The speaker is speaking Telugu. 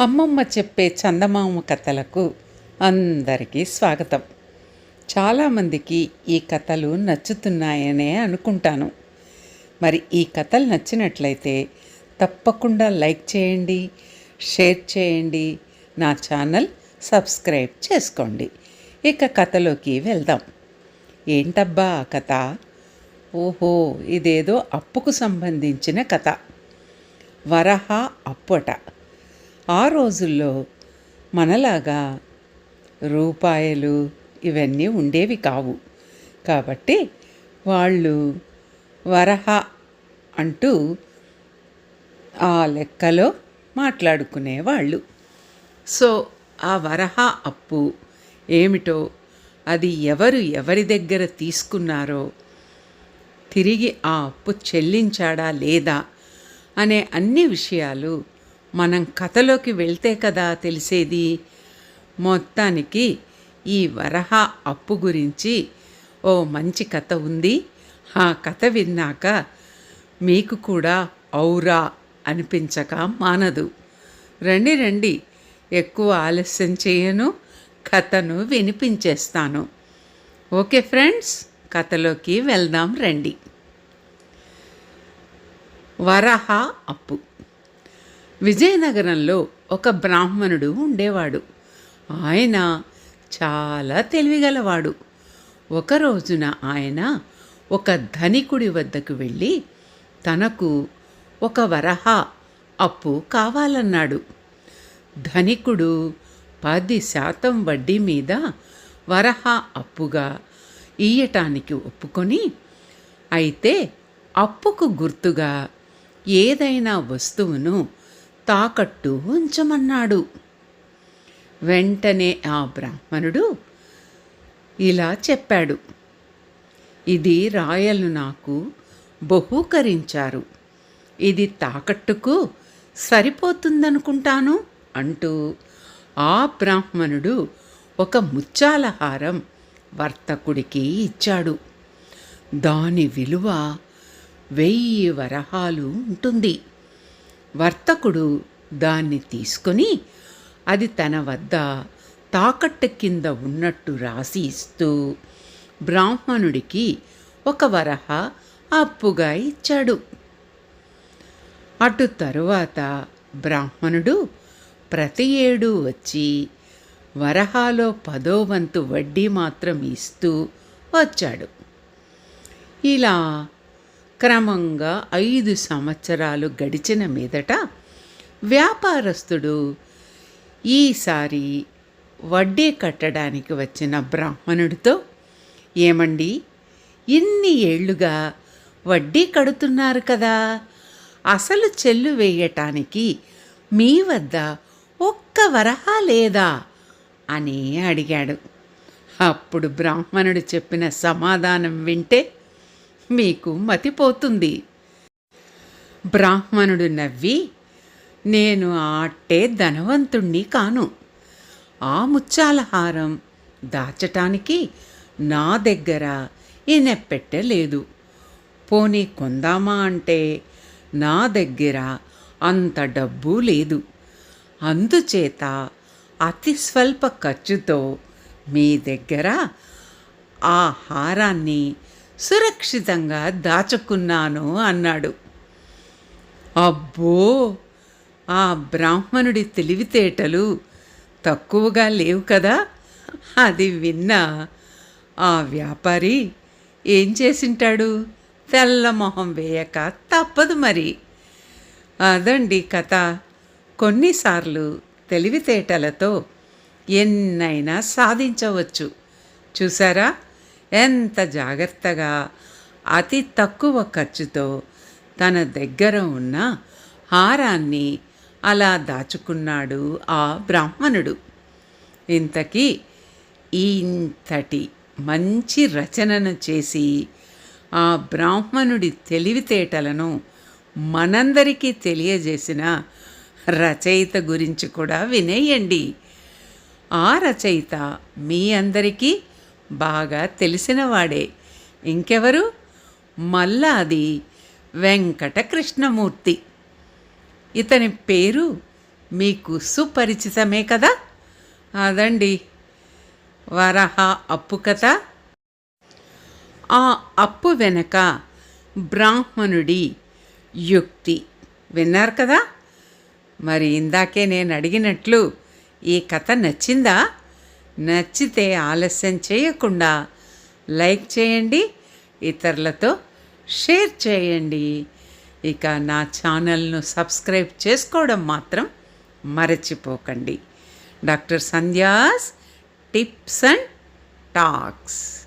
అమ్మమ్మ చెప్పే చందమామ కథలకు అందరికీ స్వాగతం. చాలామందికి ఈ కథలు నచ్చుతున్నాయనే అనుకుంటాను. మరి ఈ కథలు నచ్చినట్లయితే తప్పకుండా లైక్ చేయండి షేర్ చేయండి నా ఛానల్ సబ్స్క్రైబ్ చేసుకోండి. ఇక కథలోకి వెళ్దాం. ఏంటబ్బా ఆ కథ? ఓహో ఇదేదో అప్పుకు సంబంధించిన కథ. వరహ అప్పట ఆ రోజుల్లో మనలాగా రూపాయలు ఇవన్నీ ఉండేవి కావు. కాబట్టి వాళ్ళు వరహ అంటూ ఆ లెక్కలో మాట్లాడుకునేవాళ్ళు. సో ఆ వరహ అప్పు ఏమిటో అది ఎవరు ఎవరి దగ్గర తీసుకున్నారో తిరిగి ఆ అప్పు చెల్లించాడా లేదా అనే అన్ని విషయాలు మనం కథలోకి వెళ్తే కదా తెలిసేది. మొత్తానికి ఈ వరహ అప్పు గురించి ఓ మంచి కథ ఉంది. ఆ కథ విన్నాక మీకు కూడా ఔరా అనిపించక మానదు. రండి రండి. ఎక్కువ ఆలస్యం చేయను కథను వినిపించేస్తాను. ఓకే ఫ్రెండ్స్ కథలోకి వెళ్దాం రండి. వరహ అప్పు విజయనగరంలో ఒక బ్రాహ్మణుడు ఉండేవాడు. ఆయన చాలా తెలివిగలవాడు. ఒక రోజున ఆయన ఒక ధనికుడి వద్దకు వెళ్ళి తనకు ఒక వరహ అప్పు కావాలన్నాడు. ధనికుడు పది శాతం వడ్డీ మీద వరహ అప్పుగా ఇయ్యటానికి ఒప్పుకొని అయితే అప్పుకు గుర్తుగా ఏదైనా వస్తువును తాకట్టు ఉంచమన్నాడు. వెంటనే ఆ బ్రాహ్మణుడు ఇలా చెప్పాడు. ఇది రాయలు నాకు బహూకరించారు. ఇది తాకట్టుకు సరిపోతుందనుకుంటాను అంటూ ఆ బ్రాహ్మణుడు ఒక ముత్యాల హారం వర్తకుడికి ఇచ్చాడు. దాని విలువ వెయ్యి వరహాలు ఉంటుంది. వర్తకుడు దాన్ని తీసుకొని అది తన వద్ద తాకట్టు కింద ఉన్నట్టు రాసి ఇస్తూ బ్రాహ్మణుడికి ఒక వరహ అప్పుగా ఇచ్చాడు. అటు తరువాత బ్రాహ్మణుడు ప్రతి ఏడు వచ్చి వరహాలో పదో వంతు వడ్డీ మాత్రం ఇస్తూ వచ్చాడు. ఇలా క్రమంగా ఐదు సంవత్సరాలు గడిచిన మీదట వ్యాపారస్తుడు ఈసారి వడ్డీ కట్టడానికి వచ్చిన బ్రాహ్మణుడితో ఏమండి ఇన్ని ఏళ్ళుగా వడ్డీ కడుతున్నారు కదా. అసలు చెల్లు వేయటానికి మీ వద్ద ఒక్క వరహా లేదా? అని అడిగాడు. అప్పుడు బ్రాహ్మణుడు చెప్పిన సమాధానం వింటే మీకు మతిపోతుంది. బ్రాహ్మణుడు నవ్వి నేను ఆట్టే ధనవంతుణ్ణి కాను. ఆ ముత్యాల హారం దాచటానికి నా దగ్గర ఈనెప్పెట్టె లేదు పోనీ కొందామా అంటే నా దగ్గర అంత డబ్బు లేదు. అందుచేత అతి స్వల్ప ఖర్చుతో మీ దగ్గర ఆ హారాన్ని సురక్షితంగా దాచుకున్నాను అన్నాడు. అబ్బో! ఆ బ్రాహ్మణుడి తెలివితేటలు తక్కువగా లేవు కదా? అది విన్నా ఆ వ్యాపారి ఏం చేసింటాడు? తెల్ల మొహం వేయక తప్పదు మరి. అదండి కథ. కొన్నిసార్లు తెలివితేటలతో ఎన్నైనా సాధించవచ్చు. చూసారా? ఎంత జాగ్రత్తగా అతి తక్కువ ఖర్చుతో తన దగ్గర ఉన్న హారాన్ని అలా దాచుకున్నాడు ఆ బ్రాహ్మణుడు. ఇంతకీ ఇంతటి మంచి రచనను చేసి ఆ బ్రాహ్మణుడి తెలివితేటలను మనందరికీ తెలియజేసిన రచయిత గురించి కూడా వినేయండి. ఆ రచయిత మీ అందరికీ బాగా తెలిసినవాడే. ఇంకెవరు? మల్లాది వెంకటకృష్ణమూర్తి. ఇతని పేరు మీకు సుపరిచితమే కదా? అదండి. వరహ అప్పు కథ. ఆ అప్పు వెనక బ్రాహ్మణుడి యుక్తి. విన్నారు కదా? మరి ఇందాకే నేను అడిగినట్లు ఈ కథ నచ్చిందా? నచ్చితే ఆలస్యం చేయకుండా లైక్ చేయండి ఇతరులతో షేర్ చేయండి. ఇక నా ఛానల్ను సబ్స్క్రైబ్ చేసుకోవడం మాత్రం మరచిపోకండి. Doctor Sandhya's tips and talks.